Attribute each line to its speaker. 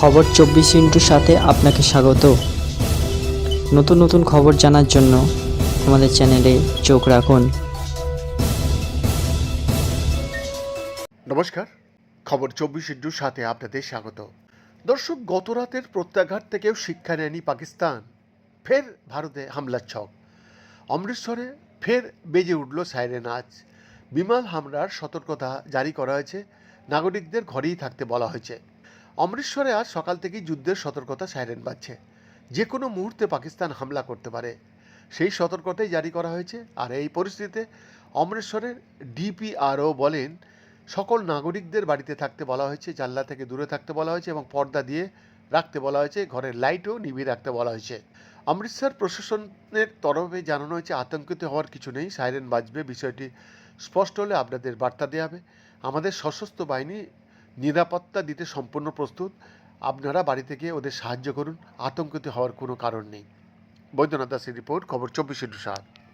Speaker 1: খবর চব্বিশ ইন্টুর সাথে আপনাকে স্বাগত। নতুন নতুন খবর জানার জন্য আমাদের চ্যানেলে চোখ রাখুন।
Speaker 2: নমস্কার, খবর চব্বিশ ইন্টুর সাথে আপনাদের স্বাগত। দর্শক গত রাতের প্রত্যাঘাত থেকেও শিক্ষা নেয়নি পাকিস্তান। ফের ভারতে হামলার ছক। অমৃতসরে ফের বেজে উঠল সাইরেন আজ। বিমান হামলার সতর্কতা জারি করা হয়েছে। নাগরিকদের ঘরেই থাকতে বলা হয়েছে। অমৃতসরে আজ সকাল থেকেই যুদ্ধের সতর্কতা সাইরেন বাজছে। যে কোনো মুহূর্তে পাকিস্তান হামলা করতে পারে। সেই সতর্কতাই জারি করা হয়েছে। আর এই পরিস্থিতিতে অমৃতসরের ডিপিআরও বলেন, সকল নাগরিকদের বাড়িতে থাকতে বলা হয়েছে, জানলা থেকে দূরে থাকতে বলা হয়েছে এবং পর্দা দিয়ে রাখতে বলা হয়েছে, ঘরের লাইটও নিভিয়ে রাখতে বলা হয়েছে। অমৃতসর প্রশাসনের তরফে জানানো হয়েছে, আতঙ্কিত হওয়ার কিছু নেই, সাইরেন বাজবে, বিষয়টি স্পষ্ট হলে আপনাদের বার্তা দেওয়া হবে। আমাদের সশস্ত্র বাহিনী নিরাপত্তা দিতে সম্পূর্ণ প্রস্তুত। আপনারা বাড়ি থেকে ওদের সাহায্য করুন। আতঙ্কিত হওয়ার কোনো কারণ নেই। বৈদ্যনাথ দাসের রিপোর্ট, খবর চব্বিশে সাত